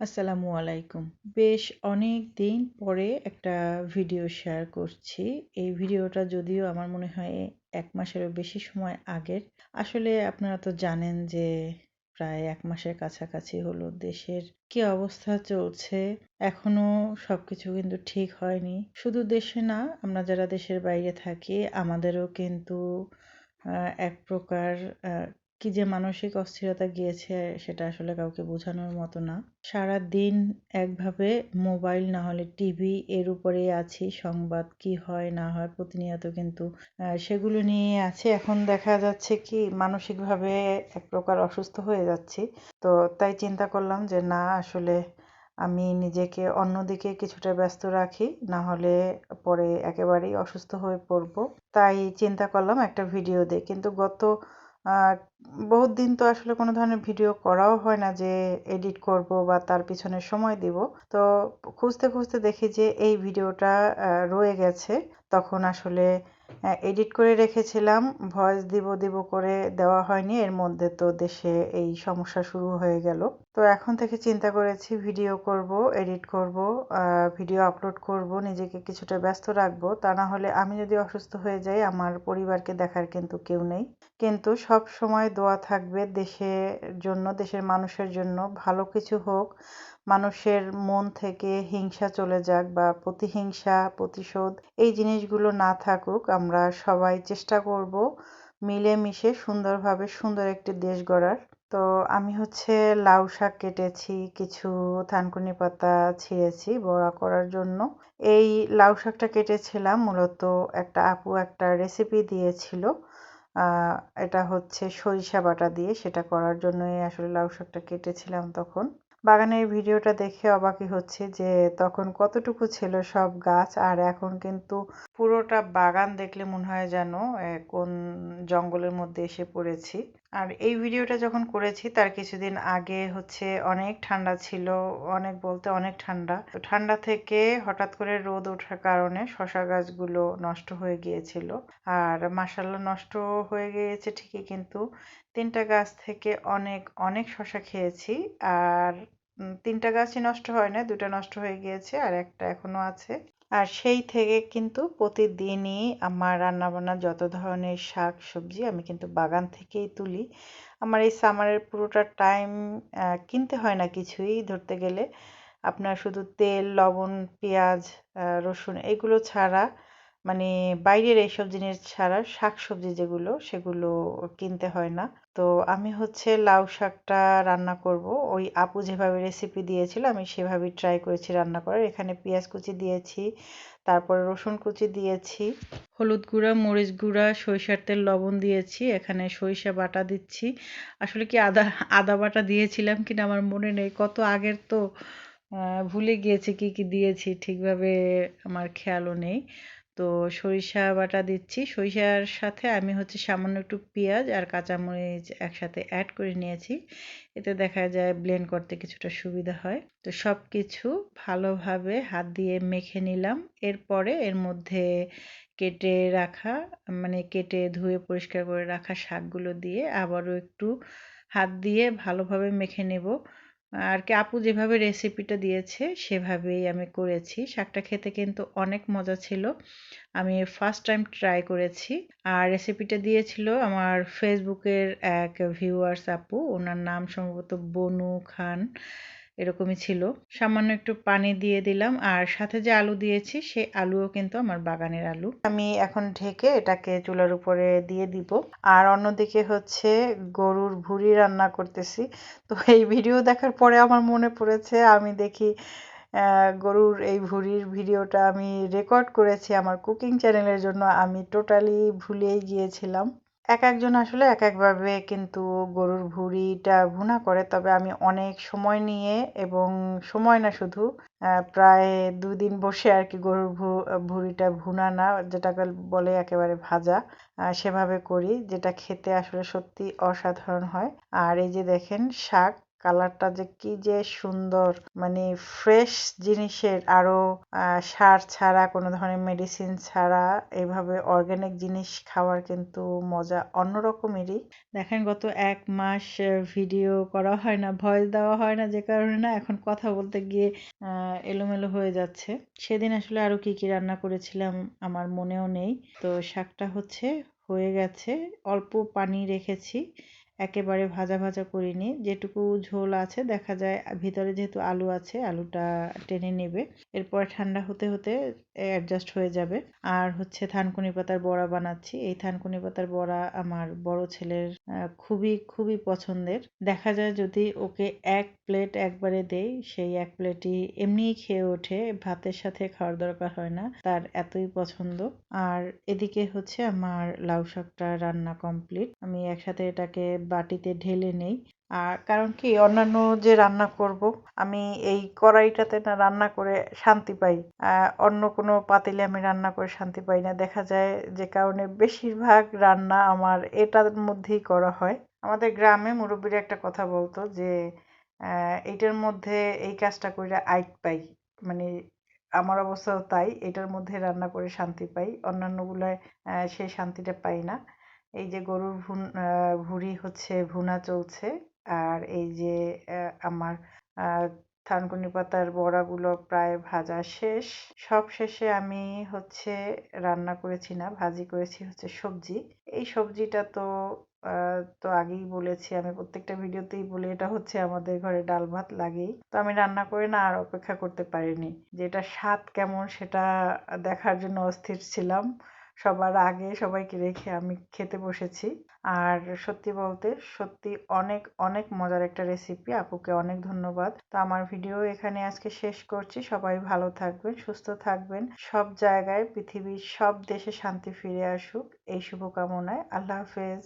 আসসালামু আলাইকুম। বেশ অনেক দিন পরে একটা ভিডিও শেয়ার করছি। এই ভিডিওটা যদিও আমার মনে হয় এক মাসেরও বেশি সময় আগের। আসলে আপনারা তো জানেন যে প্রায় এক মাসের কাছাকাছি হলো দেশের কি অবস্থা চলছে। এখনও সবকিছু কিন্তু ঠিক হয়নি। শুধু দেশে না, আমরা যারা দেশের বাইরে থাকি, আমাদেরও কিন্তু এক প্রকার কি যে মানসিক অস্থিরতা গিয়েছে সেটা আসলে কাউকে বোঝানোর মতো না। সারা দিন একভাবে মোবাইল না হলে টিভি এর উপরে আছি, সংবাদ কি হয়, না হয় প্রতিনিয়ত কিন্তু সেগুলো নিয়ে আছে। এখন দেখা যাচ্ছে কি মানসিকভাবে এক প্রকার অসুস্থ হয়ে যাচ্ছি। তো তাই চিন্তা করলাম যে না, আসলে আমি নিজেকে অন্যদিকে কিছুটা ব্যস্ত রাখি, না হলে পরে একেবারেই অসুস্থ হয়ে পড়ব। তাই চিন্তা করলাম একটা ভিডিও দিই কিন্তু গত বহুত দিন তো আসলে কোনো ধরনের ভিডিও করাও হয় না যে এডিট করব বা তার পিছনে সময় দিব। তো খুঁজতে খুঁজতে দেখি যে এই ভিডিওটা রয়ে গেছে। তখন আসলে এডিট করে রেখেছিলাম, ভয়েস দিব দিব করে দেওয়া হয়নি। এর মধ্যে তো দেশে এই সমস্যা শুরু হয়ে গেল। তো এখন থেকে চিন্তা করেছি, ভিডিও করব, এডিট করব ভিডিও আপলোড করব, নিজেকে কিছুটা ব্যস্ত রাখব। তা না হলে আমি যদি অসুস্থ হয়ে যাই, আমার পরিবারকে দেখার কিন্তু কেউ নেই। কিন্তু সব সময় দোয়া থাকবে দেশের জন্য, দেশের মানুষের জন্য। ভালো কিছু হোক, মানুষের মন থেকে হিংসা চলে যাক বা প্রতিহিংসা, প্রতিশোধ, এই জিনিসগুলো না থাকুক, আমরা সবাই চেষ্টা করব মিলেমিশে সুন্দরভাবে সুন্দর একটি দেশ গড়ার। তো আমি হচ্ছে লাউ শাক কেটেছি, কিছু থানকুনি পাতা ছিঁড়েছি বড়া করার জন্য। এই লাউ শাকটা কেটেছিলাম, মূলত একটা আপু একটা রেসিপি দিয়েছিল। এটা হচ্ছে সরিষা বাটা দিয়ে সেটা করার জন্যই আসলে লাউ শাকটা কেটেছিলাম তখন। বাগানের ভিডিওটা দেখে অবাকই হচ্ছে যে তখন কতটুকু ছিল সব গাছ আর এখন কিন্তু পুরোটা বাগান দেখলে মনে হয় যেন কোন জঙ্গলের মধ্যে এসে পড়েছি। আর এই ভিডিওটা যখন করেছি, তার কিছুদিন আগে হচ্ছে অনেক ঠান্ডা ছিল, অনেক বলতে অনেক ঠান্ডা। তো ঠান্ডা থেকে হঠাৎ করে রোদ ওঠার কারণে শশা গাছগুলো নষ্ট হয়ে গিয়েছিল। আর মাসাল্লা নষ্ট হয়ে গিয়েছে ঠিকই, কিন্তু তিনটা গাছ থেকে অনেক অনেক শশা খেয়েছি। আর তিনটা গাছই নষ্ট হয় না দুটা নষ্ট হয়ে গিয়েছে, আর একটা এখনও আছে। আর সেই থেকে কিন্তু প্রতিদিনই আমার রান্নাবান্না যত ধরনের শাক সবজি আমি কিন্তু বাগান থেকেই তুলি। আমার এই সামারের পুরোটা টাইম কিনতে হয় না কিছুই ধরতে গেলে। আপনার শুধু তেল, লবণ, পেঁয়াজ রসুন এগুলো ছাড়া মানে বাইরের এইসব জিনিস ছাড়া শাক সবজি যেগুলো, সেগুলো কিনতে হয় না। তো আমি হচ্ছে লাউ শাকটা রান্না করব। ওই আপু যেভাবে রেসিপি দিয়েছিল, আমি সেভাবেই ট্রাই করেছি রান্না করার। এখানে পেঁয়াজ কুচি দিয়েছি, তারপরে রসুন কুচি দিয়েছি। হলুদ গুঁড়া, মরিচ গুঁড়া, সরিষার তেল, লবণ দিয়েছি। এখানে সরিষা বাটা দিচ্ছি। আসলে কি আদা আদা বাটা দিয়েছিলাম কিনা আমার মনে নেই। কত আগের তো ভুলে গিয়েছি কি কি দিয়েছি, ঠিকভাবে আমার খেয়ালও নেই। তো সরিষা বাটা দিচ্ছি। সরিষার সাথে আমি হচ্ছে সামান্য একটু পেঁয়াজ আর কাঁচামরিচ একসাথে অ্যাড করে নিয়েছি। এতে দেখা যায় ব্লেন্ড করতে কিছুটা সুবিধা হয়। তো সব কিছু ভালোভাবে হাত দিয়ে মেখে নিলাম। এরপরে এর মধ্যে কেটে রাখা মানে কেটে ধুয়ে পরিষ্কার করে রাখা শাকগুলো দিয়ে আবারও একটু হাত দিয়ে ভালোভাবে মেখে নেব। আর কি আপু যেভাবে রেসিপিটা দিয়েছে, সেভাবেই আমি করেছি। শাকটা খেতে কিন্তু অনেক মজা ছিল। আমি ফার্স্ট টাইম ট্রাই করেছি। আর রেসিপিটা দিয়েছিল আমার ফেসবুকের এক ভিউয়ার্স আপু। ওনার নাম সম্ভবত বনু খান। এরকমই ছিল। সামান্য একটু পানি দিয়ে দিলাম আর সাথে যে আলু দিয়েছি সে আলুও কিন্তু আমার বাগানের আলু। আমি এখন ঢেকে এটাকে চুলার উপরে দিয়ে দিব। আর অন্যদিকে হচ্ছে গরুর ভুড়ি রান্না করতেছি। তো এই ভিডিও দেখার পরে আমার মনে পড়েছে, আমি দেখি গরুর এই ভুড়ির ভিডিওটা আমি রেকর্ড করেছি আমার কুকিং চ্যানেলের জন্য। আমি টোটালি ভুলেই গিয়েছিলাম। এক একজন আসলে এক একভাবে কিন্তু গরুর ভুঁড়িটা ভুনা করে। তবে আমি অনেক সময় নিয়ে এবং সময় না শুধু প্রায় দুই দিন বসে আর কি গরুর ভুঁড়িটা ভুনা না যেটাকে বলে একেবারে ভাজা সেভাবে করি, যেটা খেতে আসলে সত্যি অসাধারণ হয়। আর এই যে দেখেন শাক কালারটা যে কি যে সুন্দর মানে ফ্রেশ জিনিসের আরও আহ, সার ছাড়া কোনো ধরনের মেডিসিন ছাড়া এভাবে অর্গানিক জিনিস খাওয়ার কিন্তু মজা অন্যরকমেরই। দেখেন গত এক মাস ভিডিও করা হয় না ভয়েস দেওয়া হয় না যে কারণে না এখন কথা বলতে গিয়ে এলোমেলো হয়ে যাচ্ছে। সেদিন আসলে আরও কি কি রান্না করেছিলাম আমার মনেও নেই। তো শাকটা হচ্ছে হয়ে গেছে অল্প পানি রেখেছি। একেবারে ভাজা ভাজা করিনি। যেটুকু ঝোল আছে, দেখা যায় ভিতরে যেহেতু আলু আছে, আলুটা টেনে নেবে। এরপর ঠান্ডা হতে হতে অ্যাডজাস্ট হয়ে যাবে। আর হচ্ছে থানকুনি পাতার বড়া বানাচ্ছি। এই থানকুনি পাতার বড়া আমার বড় ছেলের খুবই খুবই পছন্দের। দেখা যায় যদি ওকে এক প্লেট একবারে দেই, সেই এক প্লেটই এমনিই খেয়ে ওঠে। ভাতের সাথে খাওয়ার দরকার হয় না, তার এতই পছন্দ। আর এদিকে হচ্ছে আমার লাউ শাকটা রান্না কমপ্লিট আমি একসাথে এটাকে বাটিতে ঢেলে নেই। আর কারণ কি অন্যান্য যে রান্না করব আমি এই কড়াইটাতে না রান্না করে শান্তি পাই। অন্য কোনো পাতিলে আমি রান্না করে শান্তি পাই না। দেখা যায় যে কারণে বেশিরভাগ রান্না আমার এটার মধ্যেই করা হয়। আমাদের গ্রামে মুরব্বীরা একটা কথা বলতো যে আহ, এইটার মধ্যে এই কাজটা করে আইট পাই। মানে আমার অবস্থাও তাই এটার মধ্যে রান্না করে শান্তি পাই। অন্যান্যগুলায় সেই শান্তিটা পাই না। এই যে গরুর ভুন ভুঁড়ি হচ্ছে, ভুনা চলছে। আর এই যে আমার থানকুনি পাতার বড়াগুলো প্রায় ভাজা শেষ। সব শেষে আমি হচ্ছে রান্না করেছি না, ভাজি করেছি হচ্ছে সবজি। এই সবজিটা তো তো আগেই বলেছি, আমি প্রত্যেকটা ভিডিওতেই বলি, এটা হচ্ছে আমাদের ঘরে ডাল ভাত লাগেই। তো আমি রান্না করে না আর অপেক্ষা করতে পারিনি। যে এটা স্বাদ কেমন সেটা দেখার জন্য অস্থির ছিলাম। সবার আগে সবাইকে রেখে আমি খেতে বসেছি। আর সত্যি বলতে সত্যি অনেক অনেক মজার একটা রেসিপি আপুকে অনেক ধন্যবাদ। তো আমার ভিডিও এখানে আজকে শেষ করছি। সবাই ভালো থাকবেন, সুস্থ থাকবেন। সব জায়গায় পৃথিবীর সব দেশে শান্তি ফিরে আসুক। এই শুভকামনায় আল্লাহ হাফেজ।